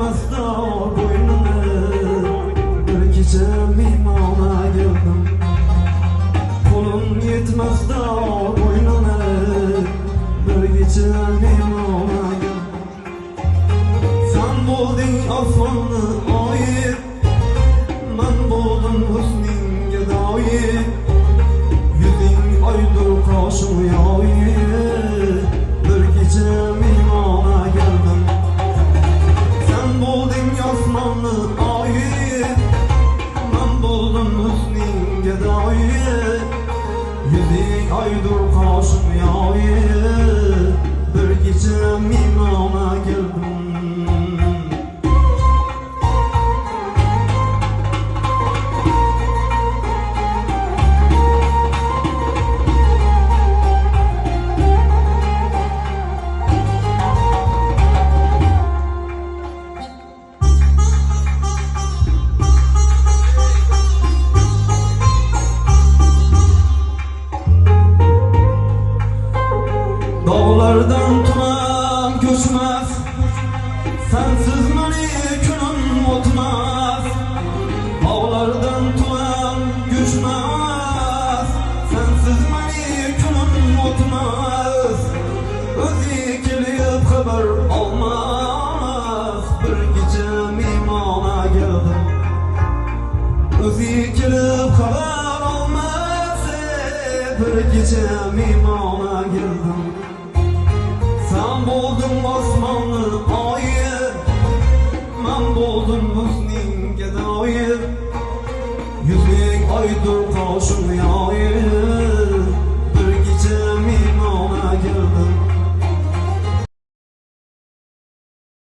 yetmez de boynuna Bir gece girdim. Kolum yetmez de boynuna Bir gece mimana girdim. Sen buldun aslanı ayıp Yüzün aydır karşıma yayıp Dağlardan tuman göçmez Sensiz mani günüm otmaz Dağlardan tuman göçmez Sensiz mani günüm otmaz Özü gelip haber almaz Bir gece mimana geldim. Özü gelip haber almaz Bir gece mimana girdim sen buldun Osmanlı ayı Ben buldum Hüsnün gedayı. Yüzün aydır karşım yayı